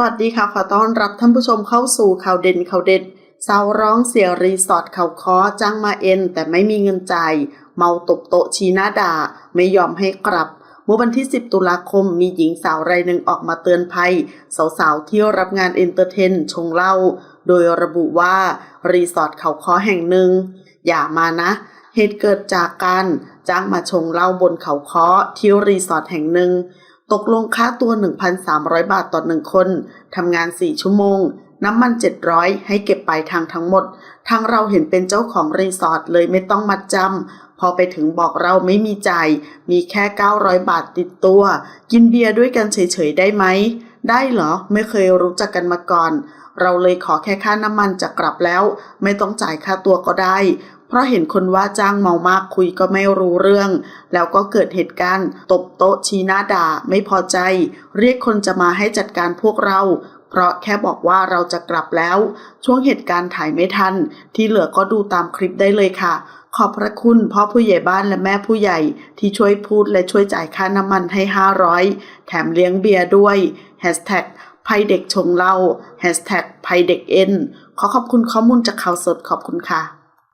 วัสดีค่ะขอต้อนรับท่านผู้ชมเข้าสู่ข่าวเด่นข่าวเด็ดสาวร้องเสียรีสอร์ทเขาคอจ้างมาเอ็น แต่ไม่มีเงินจ่ายเมาตบโต๊ะชี้หน้าด่า ไม่ยอมให้กลับ เมื่อวันที่ 10 ตุลาคมมีหญิงสาวรายหนึ่งออกมาเตือนภัย สาวๆที่รับงานเอนเตอร์เทน ชงเหล้าโดยระบุว่า รีสอร์ทเขาคอแห่งหนึ่ง อย่ามานะ เหตุเกิดจากการจ้างมาชงเหล้าบนเขาคอที่รีสอร์ทแห่งหนึ่ง ตกลงค่าตัว 1,300 บาทต่อหนึ่งคน ทำงาน 4 ชั่วโมง น้ำมัน 700 ให้เก็บปลายทางทั้งหมด ทางเราเห็นเป็นเจ้าของรีสอร์ทเลยไม่ต้องมัดจำ พอไปถึงบอกเราไม่มีจ่าย มีแค่ 900 บาทติดตัว กินเบียร์ด้วยกันเฉยๆ ได้ไหม ได้เหรอ ไม่เคยรู้จักกันมาก่อน เราเลยขอแค่ค่าน้ำมันจะกลับแล้ว ไม่ต้องจ่ายค่าตัวก็ได้ เพราะเห็นคนว่าจ้างเมามากคุยก็ไม่รู้เรื่อง แล้วก็เกิดเหตุการณ์ ตบโต๊ะชี้หน้าด่าไม่พอใจ เรียกคนจะมาให้จัดการพวกเรา เพราะแค่บอกว่าเราจะกลับแล้ว ช่วงเหตุการณ์ถ่ายไม่ทัน ที่เหลือก็ดูตามคลิปได้เลยค่ะ ขอบพระคุณพ่อผู้ใหญ่บ้านและแม่ผู้ใหญ่ที่ช่วยพูดและช่วยจ่ายค่าน้ำมันให้ 500 แถมเลี้ยงเบียร์ด้วย Hashtag ภัยเด็กชงเล้า Hashtag ภัยเด็กเอ็นขอขอบคุณข้อมูลจากข่าวสดขอบคุณค่ะ